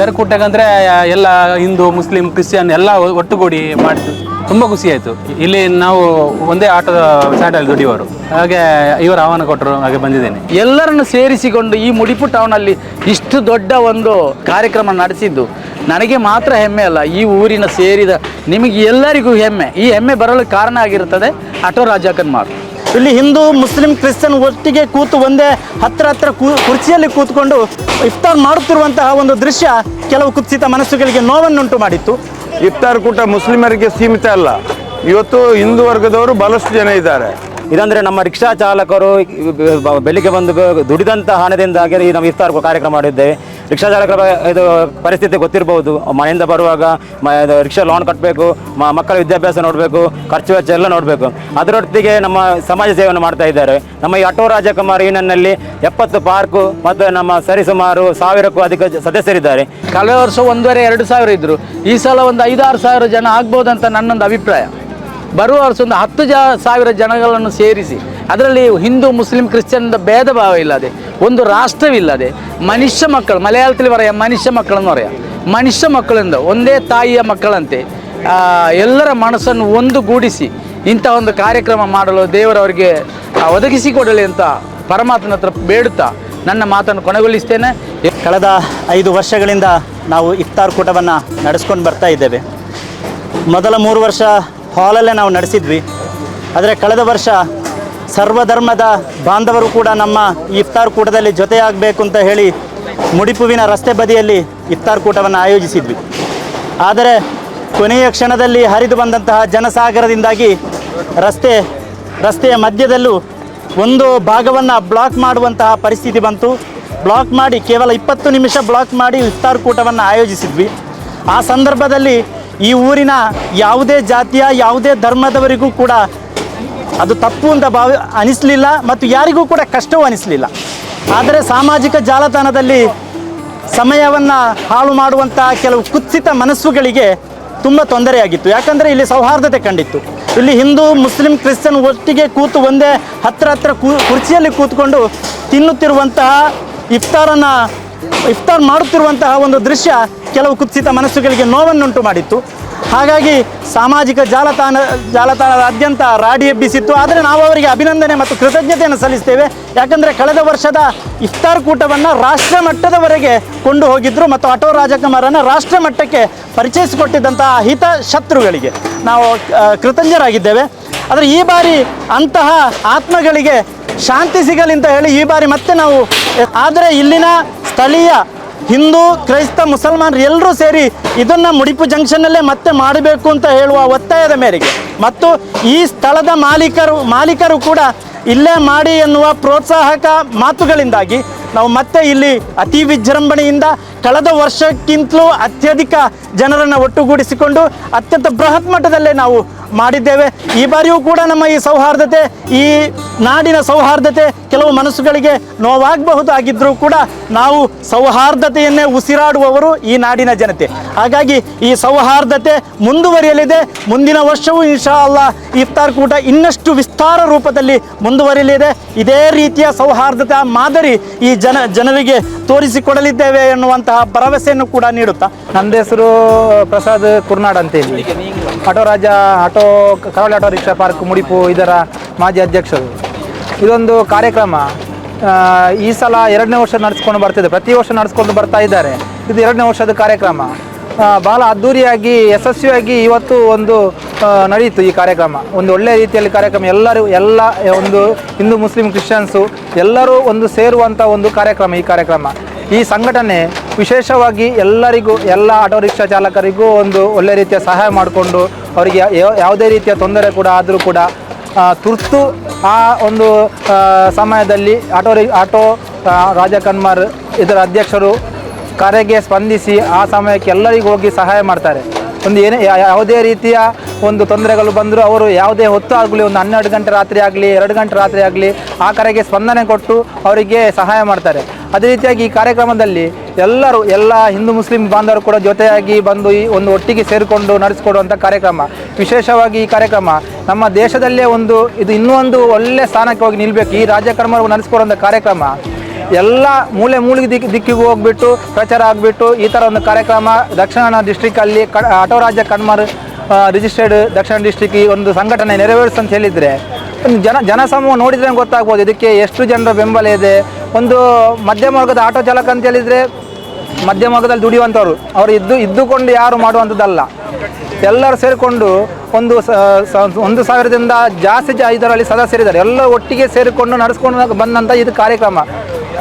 ತೆರಕುಟ್ಟಗಂದ್ರೆ ಎಲ್ಲ Hindu, Muslim, Christian ಎಲ್ಲ ಒಟ್ಟುಗೂಡಿ ಮಾಡಿದ್ದು. ತುಂಬ ಖುಷಿ ಆಯಿತು. ಇಲ್ಲಿ ನಾವು ಒಂದೇ ಆಟೋದ ಸ್ಯಾಂಡಲ್ ದುಡಿಯುವರು. ಹಾಗೆ ಇವರು ಆಹ್ವಾನ ಕೊಟ್ಟರು, ಹಾಗೆ ಬಂದಿದ್ದೇನೆ. ಎಲ್ಲರನ್ನು ಸೇರಿಸಿಕೊಂಡು ಈ ಮುಡಿಪು ಟೌನಲ್ಲಿ ಇಷ್ಟು ದೊಡ್ಡ ಒಂದು ಕಾರ್ಯಕ್ರಮ ನಡೆಸಿದ್ದು, ನನಗೆ ಮಾತ್ರ ಹೆಮ್ಮೆ ಅಲ್ಲ, ಈ ಊರಿನ ಸೇರಿದ ನಿಮಗೆ ಎಲ್ಲರಿಗೂ ಹೆಮ್ಮೆ. ಈ ಹೆಮ್ಮೆ ಬರಲು ಕಾರಣ ಆಗಿರುತ್ತದೆ ಆಟೋ ರಾಜಕನ್ಮಾರ್ ಇಲ್ಲಿ ಹಿಂದೂ ಮುಸ್ಲಿಂ ಕ್ರಿಶ್ಚಿಯನ್ ಒಟ್ಟಿಗೆ ಕೂತು ಒಂದೇ ಹತ್ರ ಹತ್ರ ಕೂ ಕುರ್ಚಿಯಲ್ಲಿ ಕೂತ್ಕೊಂಡು ಇಫ್ತಾರ್ ಮಾಡುತ್ತಿರುವಂತಹ ಒಂದು ದೃಶ್ಯ ಕೆಲವು ಕುತ್ಸಿತ ಮನಸ್ಸುಗಳಿಗೆ ನೋವನ್ನುಂಟು ಮಾಡಿತ್ತು. ಇಫ್ತಾರ್ ಕೂಟ ಮುಸ್ಲಿಮರಿಗೆ ಸೀಮಿತ ಅಲ್ಲ. ಇವತ್ತು ಹಿಂದೂ ವರ್ಗದವರು ಬಹಳಷ್ಟು ಜನ ಇದ್ದಾರೆ. ಇದಂದ್ರೆ ನಮ್ಮ ರಿಕ್ಷಾ ಚಾಲಕರು ಬೆಳಿಗ್ಗೆ ಬಂದು ದುಡಿದಂತಹ ದುಡಿದಂಥ ಹಣದಿಂದಾಗಿ ನಾವು ನಮ್ಮ ಇಫ್ತಾರ್ ಕಾರ್ಯಕ್ರಮ ಮಾಡಿದ್ದೇವೆ. ರಿಕ್ಷಾ ಚಾಲಕರ ಇದು ಪರಿಸ್ಥಿತಿ ಗೊತ್ತಿರಬಹುದು ಮನೆಯಿಂದ ಬರುವಾಗ ಮ ರಿಕ್ಷಾ ಲೋನ್ ಕಟ್ಟಬೇಕು ಮಕ್ಕಳ ವಿದ್ಯಾಭ್ಯಾಸ ನೋಡಬೇಕು, ಖರ್ಚು ವೆಚ್ಚ ಎಲ್ಲ ನೋಡಬೇಕು. ಅದರೊಟ್ಟಿಗೆ ನಮ್ಮ ಸಮಾಜ ಸೇವೆಯನ್ನು ಮಾಡ್ತಾ ಇದ್ದಾರೆ. ನಮ್ಮ ಈ ಅಟೋ ರಾಜಕುಮಾರ್ ಯೂನಿಯನ್ನಲ್ಲಿ ಎಪ್ಪತ್ತು ಪಾರ್ಕು ಮತ್ತು ನಮ್ಮ ಸರಿಸುಮಾರು ಸಾವಿರಕ್ಕೂ ಅಧಿಕ ಸದಸ್ಯರಿದ್ದಾರೆ. ಕಳೆದ ವರ್ಷ ಒಂದೂವರೆ, ಎರಡು ಸಾವಿರ ಇದ್ದರು ಈ ಸಲ ಒಂದು ಐದಾರು ಸಾವಿರ ಜನ ಆಗ್ಬೋದಂತ ನನ್ನೊಂದು ಅಭಿಪ್ರಾಯ. ಬರುವ ವರ್ಷ ಒಂದು ಹತ್ತು ಜ ಸಾವಿರ ಜನಗಳನ್ನು ಸೇರಿಸಿ. ಅದರಲ್ಲಿ ಹಿಂದೂ, ಮುಸ್ಲಿಂ ಕ್ರಿಶ್ಚಿಯನ್ ಭೇದ ಭಾವ ಇಲ್ಲದೆ, ಒಂದು ರಾಷ್ಟ್ರವಿಲ್ಲದೆ, ಮನುಷ್ಯ ಮಕ್ಕಳು, ಮಲಯಾಳದಲ್ಲಿ ಬರೆಯ ಮನುಷ್ಯ ಮಕ್ಕಳನ್ನು ಬರೆಯ ಮನುಷ್ಯ ಮಕ್ಕಳಿಂದ ಒಂದೇ ತಾಯಿಯ ಮಕ್ಕಳಂತೆ ಎಲ್ಲರ ಮನಸ್ಸನ್ನು ಒಂದುಗೂಡಿಸಿ ಇಂಥ ಒಂದು ಕಾರ್ಯಕ್ರಮ ಮಾಡಲು ದೇವರವರಿಗೆ ಒದಗಿಸಿಕೊಡಲಿ ಅಂತ ಪರಮಾತ್ಮನ ಹತ್ರ ಬೇಡುತ್ತಾ ನನ್ನ ಮಾತನ್ನು ಕೊನೆಗೊಳಿಸ್ತೇನೆ. ಕಳೆದ ಐದು ವರ್ಷಗಳಿಂದ ನಾವು ಇಫ್ತಾರ್ ಕೂಟವನ್ನು ನಡೆಸ್ಕೊಂಡು ಬರ್ತಾ ಇದ್ದೇವೆ. ಮೊದಲ ಮೂರು ವರ್ಷ ಹಾಲಲ್ಲೇ ನಾವು ನಡೆಸಿದ್ವಿ. ಆದರೆ ಕಳೆದ ವರ್ಷ ಸರ್ವಧರ್ಮದ ಬಾಂಧವರು ಕೂಡ ನಮ್ಮ ಇಫ್ತಾರ್ ಕೂಟದಲ್ಲಿ ಜೊತೆಯಾಗಬೇಕು ಅಂತ ಹೇಳಿ ಮುಡಿಪುವಿನ ರಸ್ತೆ ಬದಿಯಲ್ಲಿ ಇಫ್ತಾರ್ ಕೂಟವನ್ನು ಆಯೋಜಿಸಿದ್ವಿ. ಆದರೆ ಕೊನೆಯ ಕ್ಷಣದಲ್ಲಿ ಹರಿದು ಬಂದಂತಹ ಜನಸಾಗರದಿಂದಾಗಿ ರಸ್ತೆ, ರಸ್ತೆಯ ಮಧ್ಯದಲ್ಲೂ ಒಂದು ಭಾಗವನ್ನು ಬ್ಲಾಕ್ ಮಾಡುವಂತಹ ಪರಿಸ್ಥಿತಿ ಬಂತು. ಬ್ಲಾಕ್ ಮಾಡಿ ಕೇವಲ ಇಪ್ಪತ್ತು ನಿಮಿಷ ಬ್ಲಾಕ್ ಮಾಡಿ ಇಫ್ತಾರ್ ಕೂಟವನ್ನು ಆಯೋಜಿಸಿದ್ವಿ. ಆ ಸಂದರ್ಭದಲ್ಲಿ ಈ ಊರಿನ ಯಾವುದೇ ಜಾತಿಯ, ಯಾವುದೇ ಧರ್ಮದವರಿಗೂ ಕೂಡ ಅದು ತಪ್ಪು ಅಂತ ಭಾವ ಅನಿಸಲಿಲ್ಲ ಮತ್ತು ಯಾರಿಗೂ ಕೂಡ ಕಷ್ಟವೂ ಅನಿಸಲಿಲ್ಲ. ಆದರೆ ಸಾಮಾಜಿಕ ಜಾಲತಾಣದಲ್ಲಿ ಸಮಯವನ್ನು ಹಾಳು ಮಾಡುವಂತಹ ಕೆಲವು ಕುತ್ಸಿತ ಮನಸ್ಸುಗಳಿಗೆ ತುಂಬ ತೊಂದರೆಯಾಗಿತ್ತು ಯಾಕಂದರೆ ಇಲ್ಲಿ ಸೌಹಾರ್ದತೆ ಕಂಡಿತ್ತು. ಇಲ್ಲಿ ಹಿಂದೂ, ಮುಸ್ಲಿಂ, ಕ್ರಿಶ್ಚಿಯನ್ ಒಟ್ಟಿಗೆ ಕೂತು ಒಂದೇ ಹತ್ರ ಹತ್ರ ಕುರ್ಚಿಯಲ್ಲಿ ಕೂತ್ಕೊಂಡು ತಿನ್ನುತ್ತಿರುವಂತಹ ಇಫ್ತಾರನ್ನು, ಇಫ್ತಾರ್ ಮಾಡುತ್ತಿರುವಂತಹ ಒಂದು ದೃಶ್ಯ ಕೆಲವು ಕುತ್ಸಿತ ಮನಸ್ಸುಗಳಿಗೆ ನೋವನ್ನುಂಟು ಮಾಡಿತ್ತು. ಹಾಗಾಗಿ ಸಾಮಾಜಿಕ ಜಾಲತಾಣ ಜಾಲತಾಣದಾದ್ಯಂತ ರಾಡಿ ಎಬ್ಬಿಸಿತ್ತು. ಆದರೆ ನಾವು ಅವರಿಗೆ ಅಭಿನಂದನೆ ಮತ್ತು ಕೃತಜ್ಞತೆಯನ್ನು ಸಲ್ಲಿಸ್ತೇವೆ. ಯಾಕಂದರೆ ಕಳೆದ ವರ್ಷದ ಇಫ್ತಾರ್ ಕೂಟವನ್ನು ರಾಷ್ಟ್ರ ಮಟ್ಟದವರೆಗೆ ಕೊಂಡು ಹೋಗಿದ್ದರು ಮತ್ತು ಆಟೋ ರಾಜಕುಮಾರನ್ನು ರಾಷ್ಟ್ರ ಮಟ್ಟಕ್ಕೆ ಪರಿಚಯಿಸಿಕೊಟ್ಟಿದ್ದಂತಹ ಹಿತ ಶತ್ರುಗಳಿಗೆ ನಾವು ಕೃತಜ್ಞರಾಗಿದ್ದೇವೆ. ಆದರೆ ಈ ಬಾರಿ ಅಂತಹ ಆತ್ಮಗಳಿಗೆ ಶಾಂತಿ ಸಿಗಲಿ ಅಂತ ಹೇಳಿ ಈ ಬಾರಿ ಮತ್ತೆ ನಾವು, ಆದರೆ ಇಲ್ಲಿನ ಸ್ಥಳೀಯ ಹಿಂದೂ, ಕ್ರೈಸ್ತ, ಮುಸಲ್ಮಾನರು ಎಲ್ಲರೂ ಸೇರಿ ಇದನ್ನು ಮುಡಿಪು ಜಂಕ್ಷನ್ನಲ್ಲೇ ಮತ್ತೆ ಮಾಡಬೇಕು ಅಂತ ಹೇಳುವ ಒತ್ತಾಯದ ಮೇರೆಗೆ. ಮತ್ತು ಈ ಸ್ಥಳದ ಮಾಲೀಕರು ಮಾಲೀಕರು ಕೂಡ ಇಲ್ಲೇ ಮಾಡಿ ಎನ್ನುವ ಪ್ರೋತ್ಸಾಹಕ ಮಾತುಗಳಿಂದಾಗಿ ನಾವು ಮತ್ತೆ ಇಲ್ಲಿ ಅತಿ ವಿಜೃಂಭಣೆಯಿಂದ ಕಳೆದ ವರ್ಷಕ್ಕಿಂತಲೂ ಅತ್ಯಧಿಕ ಜನರನ್ನು ಒಟ್ಟುಗೂಡಿಸಿಕೊಂಡು ಅತ್ಯಂತ ಬೃಹತ್ ಮಟ್ಟದಲ್ಲೇ ನಾವು ಮಾಡಿದ್ದೇವೆ. ಈ ಬಾರಿಯೂ ಕೂಡ ನಮ್ಮ ಈ ಸೌಹಾರ್ದತೆ, ಈ ನಾಡಿನ ಸೌಹಾರ್ದತೆ ಕೆಲವು ಮನಸ್ಸುಗಳಿಗೆ ನೋವಾಗಬಹುದಾಗಿದ್ದರೂ ಕೂಡ ನಾವು ಸೌಹಾರ್ದತೆಯನ್ನೇ ಉಸಿರಾಡುವವರು ಈ ನಾಡಿನ ಜನತೆ. ಹಾಗಾಗಿ ಈ ಸೌಹಾರ್ದತೆ ಮುಂದುವರಿಯಲಿದೆ. ಮುಂದಿನ ವರ್ಷವೂ ಇನ್ಶಾ ಅಲ್ಲಾ ಇಫ್ತಾರ್ ಕೂಟ ಇನ್ನಷ್ಟು ವಿಸ್ತಾರ ರೂಪದಲ್ಲಿ ಮುಂದುವರಿಯಲಿದೆ. ಇದೇ ರೀತಿಯ ಸೌಹಾರ್ದತೆ ಮಾದರಿ ಈ ಜನ ಜನರಿಗೆ ತೋರಿಸಿಕೊಡಲಿದ್ದೇವೆ ಎನ್ನುವಂತಹ ಭರವಸೆಯನ್ನು ಕೂಡ ನೀಡುತ್ತಾ ನಂದ ಹೆಸರು ಪ್ರಸಾದ್ ಕುರ್ನಾಡ್ ಅಂತೇಳಿ auto Raja, auto, Karavali auto rickshaw park, Mudipu ಇದರ ಮಾಜಿ ಅಧ್ಯಕ್ಷರು. ಇದೊಂದು ಕಾರ್ಯಕ್ರಮ. ಈ ಸಲ ಎರಡನೇ ವರ್ಷ ನಡೆಸ್ಕೊಂಡು ಬರ್ತಿದೆ. ಪ್ರತಿ ವರ್ಷ ನಡೆಸ್ಕೊಂಡು ಬರ್ತಾ ಇದ್ದಾರೆ. ಇದು ಎರಡನೇ ವರ್ಷದ ಕಾರ್ಯಕ್ರಮ. ಬಹಳ ಅದ್ಧೂರಿಯಾಗಿ ಯಶಸ್ವಿಯಾಗಿ ಇವತ್ತು ಒಂದು ನಡೆಯಿತು ಈ ಕಾರ್ಯಕ್ರಮ. ಒಂದು ಒಳ್ಳೆಯ ರೀತಿಯಲ್ಲಿ ಕಾರ್ಯಕ್ರಮ. ಎಲ್ಲರೂ, ಎಲ್ಲ, ಒಂದು ಹಿಂದೂ, ಮುಸ್ಲಿಂ, ಕ್ರಿಶ್ಚಿಯನ್ಸು ಎಲ್ಲರೂ ಒಂದು ಸೇರುವಂಥ ಒಂದು ಕಾರ್ಯಕ್ರಮ ಈ ಕಾರ್ಯಕ್ರಮ. ಈ ಸಂಘಟನೆ ವಿಶೇಷವಾಗಿ ಎಲ್ಲರಿಗೂ, ಎಲ್ಲ ಆಟೋ ರಿಕ್ಷಾ ಚಾಲಕರಿಗೂ ಒಂದು ಒಳ್ಳೆ ರೀತಿಯ ಸಹಾಯ ಮಾಡಿಕೊಂಡು ಅವರಿಗೆ ಯಾವುದೇ ರೀತಿಯ ತೊಂದರೆ ಕೂಡ ಆದರೂ ಕೂಡ ತುರ್ತು ಆ ಒಂದು ಸಮಯದಲ್ಲಿ ಆಟೋ ರಿ, ಆಟೋ ರಾಜಕನ್ಮಾರ್ ರಾಜ ಕನ್ಮಾರ್ ಇದರ ಅಧ್ಯಕ್ಷರು ಕರೆಗೆ ಸ್ಪಂದಿಸಿ ಆ ಸಮಯಕ್ಕೆ ಎಲ್ಲರಿಗೂ ಹೋಗಿ ಸಹಾಯ ಮಾಡ್ತಾರೆ. ಒಂದು ಏನೇ ಯಾವುದೇ ರೀತಿಯ ಒಂದು ತೊಂದರೆಗಳು ಬಂದರೂ ಅವರು ಯಾವುದೇ ಹೊತ್ತು ಆಗಲಿ, ಒಂದು ಹನ್ನೆರಡು ಗಂಟೆ ರಾತ್ರಿ ಆಗಲಿ, ಎರಡು ಗಂಟೆ ರಾತ್ರಿ ಆಗಲಿ ಆ ಕರೆಗೆ ಸ್ಪಂದನೆ ಕೊಟ್ಟು ಅವರಿಗೆ ಸಹಾಯ ಮಾಡ್ತಾರೆ. ಅದೇ ರೀತಿಯಾಗಿ ಈ ಕಾರ್ಯಕ್ರಮದಲ್ಲಿ ಎಲ್ಲರೂ, ಎಲ್ಲ ಹಿಂದೂ ಮುಸ್ಲಿಂ ಬಾಂಧವರು ಕೂಡ ಜೊತೆಯಾಗಿ ಬಂದು ಈ ಒಂದು ಒಟ್ಟಿಗೆ ಸೇರಿಕೊಂಡು ನಡೆಸಿಕೊಡುವಂಥ ಕಾರ್ಯಕ್ರಮ. ವಿಶೇಷವಾಗಿ ಈ ಕಾರ್ಯಕ್ರಮ ನಮ್ಮ ದೇಶದಲ್ಲೇ ಒಂದು, ಇದು ಇನ್ನೂ ಒಂದು ಒಳ್ಳೆಯ ಸ್ಥಾನಕ್ಕೆ ಹೋಗಿ ನಿಲ್ಲಬೇಕು ಈ ರಾಜ್ಯಕ್ರಮ ನಡೆಸಿಕೊಡುವಂಥ ಕಾರ್ಯಕ್ರಮ. ಎಲ್ಲ ಮೂಲೆ ಮೂಲಿಗೆ ದಿಕ್ಕಿ ದಿಕ್ಕಿಗೂ ಹೋಗ್ಬಿಟ್ಟು, ಪ್ರಚಾರ ಆಗಿಬಿಟ್ಟು, ಈ ಥರ ಒಂದು ಕಾರ್ಯಕ್ರಮ ದಕ್ಷಿಣ ಡಿಸ್ಟ್ರಿಕ್ಕಲ್ಲಿ ಕ, ಆಟೋ ರಾಜ್ಯ ಕಣ್ಮರ್ ರಿಜಿಸ್ಟರ್ಡ್ ದಕ್ಷಿಣ ಡಿಸ್ಟ್ರಿಕ್ ಈ ಒಂದು ಸಂಘಟನೆ ನೆರವೇರಿಸು ಅಂತ ಹೇಳಿದರೆ ಜನ, ಜನಸಮೂಹ ನೋಡಿದ್ರೆ ಗೊತ್ತಾಗ್ಬೋದು ಇದಕ್ಕೆ ಎಷ್ಟು ಜನರ ಬೆಂಬಲ ಇದೆ ಒಂದು ಮಧ್ಯಮ ವರ್ಗದ ಆಟೋ ಚಾಲಕ ಅಂತ ಹೇಳಿದರೆ ಮಧ್ಯಮ ವರ್ಗದಲ್ಲಿ ದುಡಿಯುವಂಥವ್ರು. ಅವರು ಇದ್ದು, ಇದ್ದುಕೊಂಡು ಯಾರು ಮಾಡುವಂಥದ್ದಲ್ಲ. ಎಲ್ಲರೂ ಸೇರಿಕೊಂಡು ಒಂದು ಒಂದು ಸಾವಿರದಿಂದ ಜಾಸ್ತಿ ಜ, ಇದರಲ್ಲಿ ಸದಸ್ಯರಿದ್ದಾರೆ ಎಲ್ಲ ಒಟ್ಟಿಗೆ ಸೇರಿಕೊಂಡು ನಡೆಸ್ಕೊಂಡು ಬಂದಂಥ ಇದು ಕಾರ್ಯಕ್ರಮ.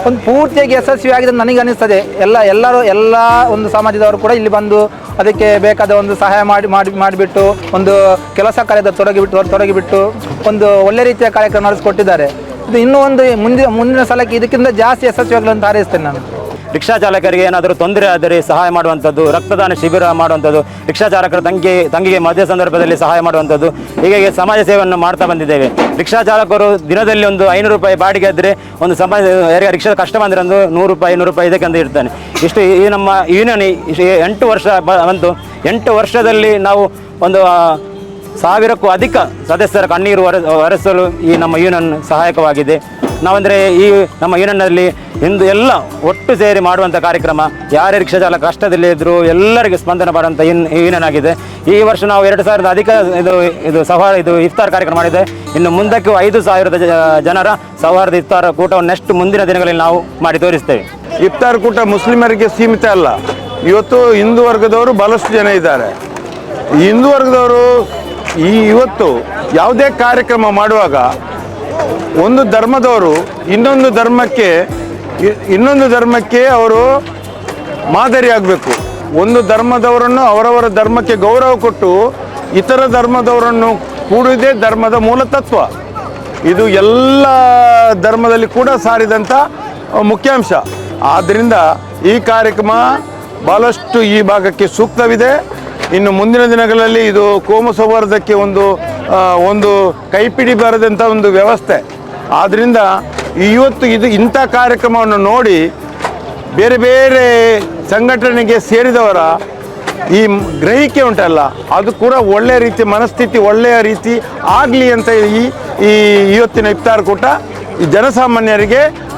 ಒಂದು ಪೂರ್ತಿಯಾಗಿ ಯಶಸ್ವಿಯಾಗಿದೆ ನನಗೆ ಅನಿಸ್ತದೆ. ಎಲ್ಲ, ಎಲ್ಲರೂ, ಎಲ್ಲ ಒಂದು ಸಮಾಜದವರು ಕೂಡ ಇಲ್ಲಿ ಬಂದು ಅದಕ್ಕೆ ಬೇಕಾದ ಒಂದು ಸಹಾಯ ಮಾಡಿ ಮಾಡಿ, ಮಾಡಿಬಿಟ್ಟು ಒಂದು ಕೆಲಸ ಕಾರ್ಯದ ತೊಡಗಿಬಿಟ್ಟು ತೊಡಗಿಬಿಟ್ಟು ಒಂದು ಒಳ್ಳೆ ರೀತಿಯ ಕಾರ್ಯಕ್ರಮ ನಡೆಸಿಕೊಟ್ಟಿದ್ದಾರೆ. ಇದು ಇನ್ನೂ ಒಂದು ಮುಂದಿನ ಮುಂದಿನ ಸಲಕ್ಕೆ ಇದಕ್ಕಿಂತ ಜಾಸ್ತಿ ಯಶಸ್ವಿಯಾಗಲು ಅಂತ ಹಾರೈಸ್ತೇನೆ ನಾನು. ರಿಕ್ಷಾ ಚಾಲಕರಿಗೆ ಏನಾದರೂ ತೊಂದರೆ ಆದರೆ ಸಹಾಯ ಮಾಡುವಂಥದ್ದು, ರಕ್ತದಾನ ಶಿಬಿರ ಮಾಡುವಂಥದ್ದು, ರಿಕ್ಷಾ ಚಾಲಕರ ತಂಗಿ, ತಂಗಿಗೆ ಮದುವೆ ಸಂದರ್ಭದಲ್ಲಿ ಸಹಾಯ ಮಾಡುವಂಥದ್ದು ಹೀಗೆ ಸಮಾಜ ಸೇವೆಯನ್ನು ಮಾಡ್ತಾ ಬಂದಿದ್ದೇವೆ. ರಿಕ್ಷಾ ಚಾಲಕರು ದಿನದಲ್ಲಿ ಒಂದು ಐನೂರು ರೂಪಾಯಿ ಬಾಡಿಗೆ ಆದರೆ ಒಂದು ಸಮಾಜ, ಯಾರಿಗೆ ರಿಕ್ಷಾ ಕಷ್ಟ ಬಂದರೆ ಒಂದು ನೂರು ರೂಪಾಯಿ, ಐನೂರು ರೂಪಾಯಿ ಇದಕ್ಕೆ ಅಂತ ಇರ್ತಾನೆ ಇಷ್ಟು ಈ ನಮ್ಮ ಯೂನಿಯನ್ ಎಂಟು ವರ್ಷ ಬಂತು. ಎಂಟು ವರ್ಷದಲ್ಲಿ ನಾವು ಒಂದು ಸಾವಿರಕ್ಕೂ ಅಧಿಕ ಸದಸ್ಯರ ಕಣ್ಣೀರು ಒರೆ, ಒರೆಸಲು ಈ ನಮ್ಮ ಯೂನಿಯನ್ ಸಹಾಯಕವಾಗಿದೆ. ನಾವಂದರೆ ಈ ನಮ್ಮ ಯೂನಿಯನ್ನಲ್ಲಿ ಇಂದು ಎಲ್ಲ ಒಟ್ಟು ಸೇರಿ ಮಾಡುವಂಥ ಕಾರ್ಯಕ್ರಮ ಯಾರು ರಿಕ್ಷಾ ಚಾಲಕ ಕಷ್ಟದಲ್ಲಿ ಇದ್ದರೂ ಎಲ್ಲರಿಗೆ ಸ್ಪಂದನೆ ಮಾಡುವಂಥ ಇನ್ ಯೂನಿಯನ್ ಆಗಿದೆ. ಈ ವರ್ಷ ನಾವು ಎರಡು ಸಾವಿರದ ಅಧಿಕ ಇದು ಇದು ಸವಾರ ಇದು ಇಫ್ತಾರ್ ಕಾರ್ಯಕ್ರಮ ಮಾಡಿದೆ. ಇನ್ನು ಮುಂದಕ್ಕೂ ಐದು ಸಾವಿರದ ಜನರ ಸೌಹಾರ್ದ ಇಫ್ತಾರ್ ಕೂಟವನ್ನು ನೆಕ್ಸ್ಟ್ ಮುಂದಿನ ದಿನಗಳಲ್ಲಿ ನಾವು ಮಾಡಿ ತೋರಿಸ್ತೇವೆ. ಇಫ್ತಾರ್ ಕೂಟ ಮುಸ್ಲಿಮರಿಗೆ ಸೀಮಿತ ಅಲ್ಲ. ಇವತ್ತು ಹಿಂದೂ ವರ್ಗದವರು ಬಹಳಷ್ಟು ಜನ ಇದ್ದಾರೆ. ಹಿಂದೂ ವರ್ಗದವರು ಈ ಇವತ್ತು ಯಾವುದೇ ಕಾರ್ಯಕ್ರಮ ಮಾಡುವಾಗ ಒಂದು ಧರ್ಮದವರು ಇನ್ನೊಂದು ಧರ್ಮಕ್ಕೆ ಇನ್ನೊಂದು ಧರ್ಮಕ್ಕೆ ಅವರು ಮಾದರಿಯಾಗಬೇಕು ಒಂದು ಧರ್ಮದವರನ್ನು ಅವರವರ ಧರ್ಮಕ್ಕೆ ಗೌರವ ಕೊಟ್ಟು ಇತರ ಧರ್ಮದವರನ್ನು ಕೂಡುವುದೇ ಧರ್ಮದ ಮೂಲ ತತ್ವ. ಇದು ಎಲ್ಲ ಧರ್ಮದಲ್ಲಿ ಕೂಡ ಸಾರಿದಂಥ ಮುಖ್ಯಾಂಶ. ಆದ್ದರಿಂದ ಈ ಕಾರ್ಯಕ್ರಮ ಭಾಳಷ್ಟು ಈ ಭಾಗಕ್ಕೆ ಸೂಕ್ತವಿದೆ. ಇನ್ನು ಮುಂದಿನ ದಿನಗಳಲ್ಲಿ ಇದು ಕೋಮು ಸೌಹಾರ್ದಕ್ಕೆ ಒಂದು ಒಂದು ಕೈಪಿಡಿ ಬರದಂಥ ಒಂದು ವ್ಯವಸ್ಥೆ. ಆದ್ದರಿಂದ ಇವತ್ತು ಇದು ಇಂಥ ಕಾರ್ಯಕ್ರಮವನ್ನು ನೋಡಿ ಬೇರೆ ಬೇರೆ ಸಂಘಟನೆಗೆ ಸೇರಿದವರ ಈ ಗ್ರಹಿಕೆ ಉಂಟಲ್ಲ, ಅದು ಕೂಡ ಒಳ್ಳೆಯ ರೀತಿ ಮನಸ್ಥಿತಿ ಒಳ್ಳೆಯ ರೀತಿ ಆಗಲಿ ಅಂತ ಈ ಈ ಇವತ್ತಿನ ಇಫ್ತಾರ್ ಕೂಟ ಜನಸಾಮಾನ್ಯರಿಗೆ